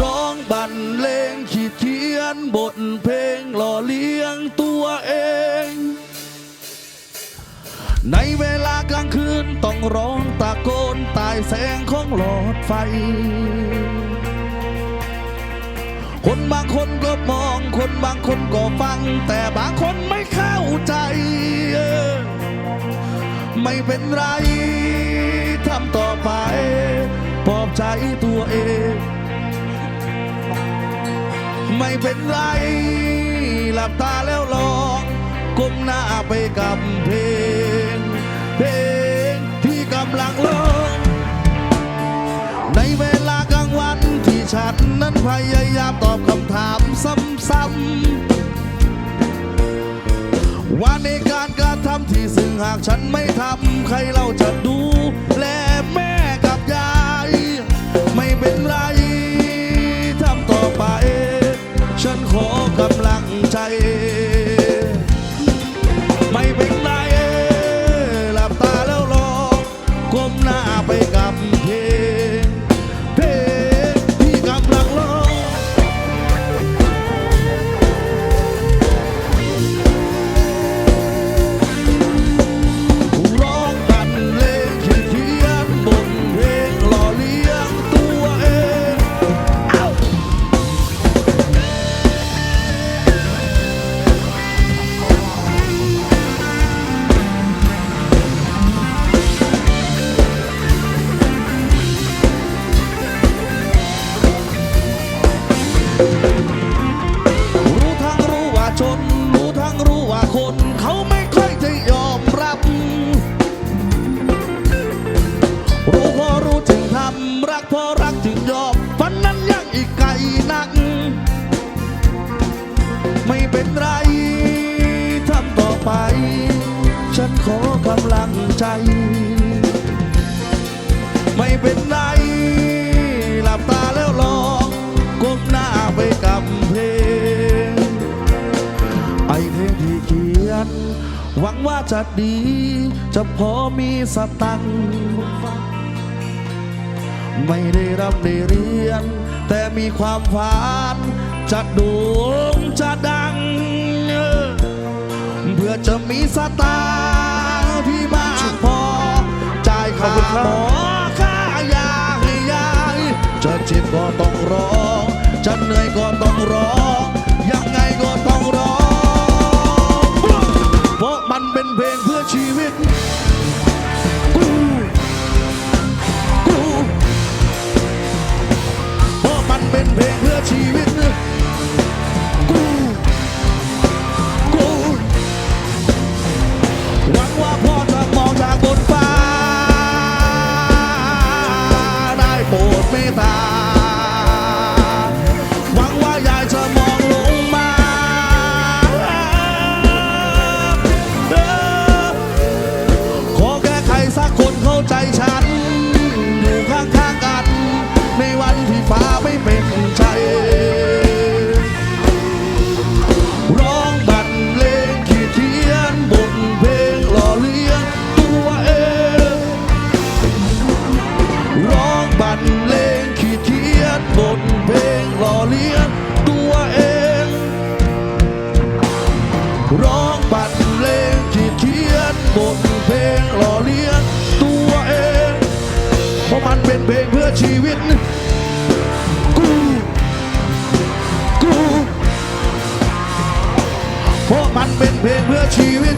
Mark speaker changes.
Speaker 1: ร้องบรรเลงขีดเขียนบทเพลงหล่อเลี้ยงตัวเอง ในเวลากลางคืนต้องร้องตะโกนตายแสงของหลอดไฟ คนบางคนก็มองคนบางคนก็ฟัง แต่บางคนไม่เข้าใจ ไม่เป็นไรทำต่อไปปลอบใจตัวเอง ไม่เป็นไร หลับตาแล้วลองก้มหน้าไปกับเพลง เพลงที่กำลังร้องในเวลากลางวันที่ฉันนั้นพยายามตอบคำถามซ้ำๆว่าในการกระทำที่ซึ่งหากฉันไม่ทำใครเราจะดู ใจ ไม่เป็นไร หลับตาแล้วลองก้มหน้าไปกับเพลง ไอเพลงที่เขียน หวังว่าจะดี จะพอมีสตังค์ไม่ได้รับได้เรียน แต่มีความฝันจะโด่งจะดัง เพื่อจะมีสตาง จ่ายค่าหมอค่ายาให้ยายจะเจ็บก็ต้องร้องจะเหนื่อยก็ต้องร้องยังไงก็ต้องร้อง เพราะมันเป็นเพลงเพื่อชีวิต กูกูเพราะมันเป็นเพลงเพื่อชีวิต ด้โปรดเมตตา หวังว่ายายจะมองลงมาเออขอแค่ใครสักคนเข้าใจฉัน อยู่ข้างๆกัน ในวันที่ฟ้าไม่เป็น ร้องบรรเลงที่เขียนบทเพลงหล่อเลี้ยงตัวเอง เพราะมันเป็นเพลงเพื่อชีวิต กูกูเพราะมันเป็นเพลงเพื่อชีวิต